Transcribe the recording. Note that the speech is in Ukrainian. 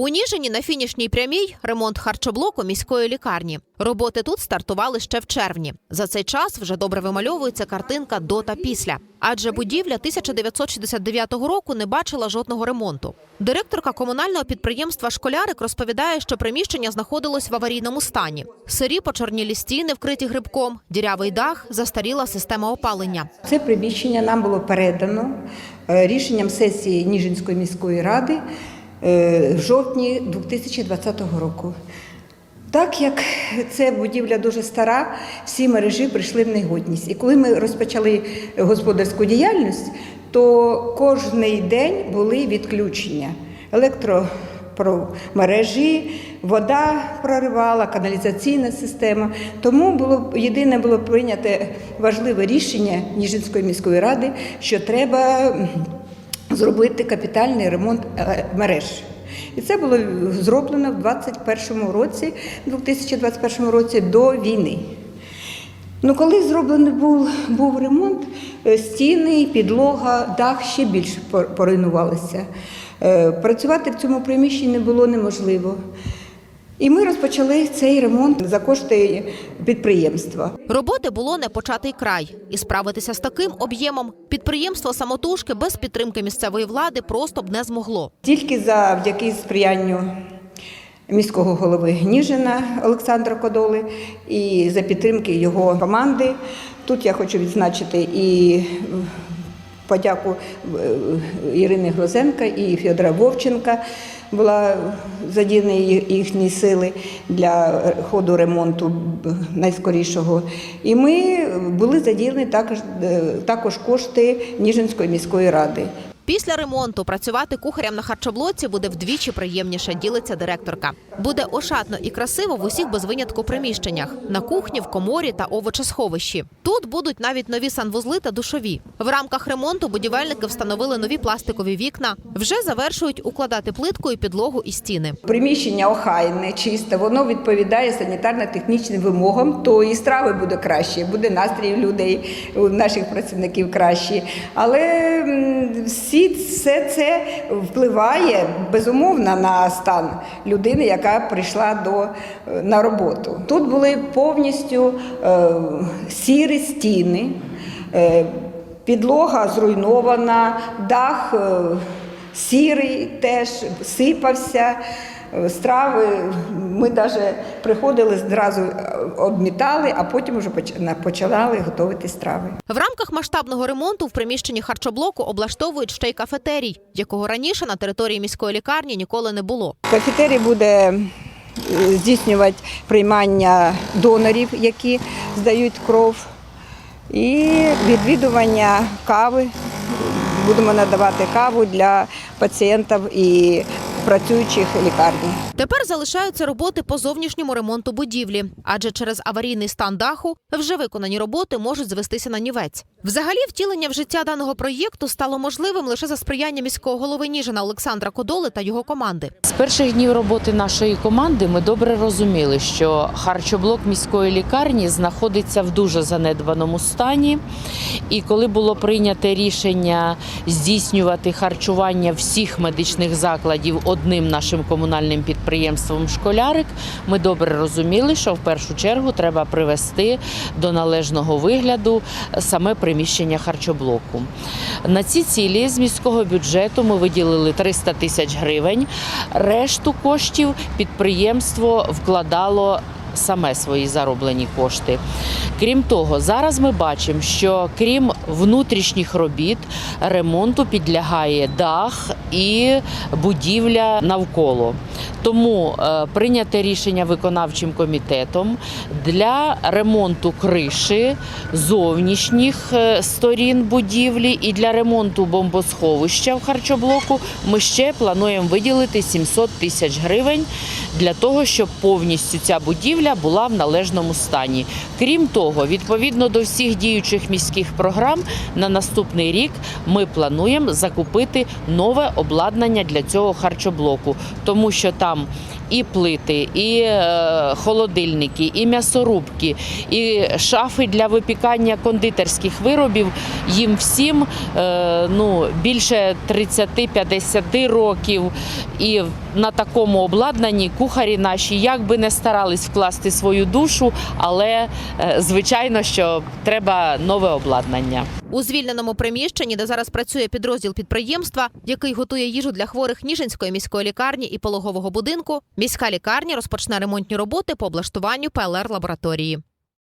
У Ніжині на фінішній прямій ремонт харчоблоку міської лікарні. Роботи тут стартували ще в червні. За цей час вже добре вимальовується картинка до та після. Адже будівля 1969 року не бачила жодного ремонту. Директорка комунального підприємства Школярик розповідає, що приміщення знаходилось в аварійному стані. Сирі почорнілі стіни, вкриті грибком, дірявий дах, застаріла система опалення. Це приміщення нам було передано е, рішенням сесії Ніжинської міської ради в жовтні 2020 року. Так як ця будівля дуже стара, всі мережі прийшли в негодність. І коли ми розпочали господарську діяльність, то кожний день були відключення електромережі, вода проривала, каналізаційна система. Тому було єдине було прийнято важливе рішення Ніжинської міської ради, що треба зробити капітальний ремонт е, мереж. І це було зроблено в 2021 році, 2021 році до війни. Ну, коли зроблений був, був ремонт, е, стіни, підлога, дах ще більше поруйнувалися. Е, Працювати в цьому приміщенні було неможливо. І ми розпочали цей ремонт за кошти підприємства. Роботи було не початий край, і справитися з таким об'ємом підприємство самотужки без підтримки місцевої влади просто б не змогло. Тільки завдяки сприянню міського голови Гніжина Олександра Кодоли і за підтримки його команди. Тут я хочу відзначити і подяку е, Ірини Грозенка і Федора Вовченка. Була задіяна їхні сили для ходу ремонту найскорішого. І ми були задіяні також, е, також кошти Ніжинської міської ради. Після ремонту працювати кухарям на харчоблоці буде вдвічі приємніше, ділиться директорка. Буде ошатно і красиво в усіх без винятку приміщеннях на кухні, в коморі та овочесховищі. Тут будуть навіть нові санвузли та душові. В рамках ремонту будівельники встановили нові пластикові вікна. Вже завершують укладати плитку і підлогу і стіни. Приміщення охайне, чисте, воно відповідає санітарно-технічним вимогам, то і страви буде краще, буде настрій людей, наших працівників кращий. Але всі все це впливає безумовно на стан людини, яка прийшла до, е, на роботу. Тут були повністю е, сірі стіни. Е, Підлога зруйнована, дах е, сірий теж сипався. Е, Страви ми навіть приходили зразу е, обмітали, а потім вже поч- на- почали готувати страви. В рамках масштабного ремонту в приміщенні харчоблоку облаштовують ще й кафетерій, якого раніше на території міської лікарні ніколи не було. Кафетерій буде е, здійснювати приймання донорів, які здають кров, і відвідування кави. Будемо надавати каву для пацієнтів і працюючих лікарні. Тепер залишаються роботи по зовнішньому ремонту будівлі, адже через аварійний стан даху вже виконані роботи можуть звестися на нівець. Взагалі, втілення в життя даного проєкту стало можливим лише за сприяння міського голови Ніжина Олександра Кодоли та його команди. З перших днів роботи нашої команди ми добре розуміли, що харчоблок міської лікарні знаходиться в дуже занедбаному стані. І коли було прийнято рішення здійснювати харчування всіх медичних закладів одним нашим комунальним підприємством Школярик, ми добре розуміли, що в першу чергу треба привести до належного вигляду саме приміщення харчоблоку. На ці цілі з міського бюджету ми виділили 300 тисяч гривень. Решту коштів підприємство вкладало. Саме свої зароблені кошти. Крім того, зараз ми бачимо, що крім внутрішніх робіт, ремонту підлягає дах і будівля навколо. Тому е, прийняте рішення виконавчим комітетом для ремонту криші, зовнішніх е, сторін будівлі і для ремонту бомбосховища в харчоблоку ми ще плануємо виділити 700 тисяч гривень для того, щоб повністю ця будівля була в належному стані. Крім того, відповідно до всіх діючих міських програм, на наступний рік ми плануємо закупити нове обладнання для цього харчоблоку, тому що там і плити, і е, холодильники, і м'ясорубки, і шафи для випікання кондитерських виробів. Їм всім е, ну, більше 30-50 років. І на такому обладнанні кухарі наші як би не старались вкласти свою душу, але е, звичайно, що треба нове обладнання. У звільненому приміщенні, де зараз працює підрозділ підприємства, який готує їжу для хворих Ніжинської міської лікарні і пологового будинку, міська лікарня розпочне ремонтні роботи по облаштуванню ПЛР лабораторії.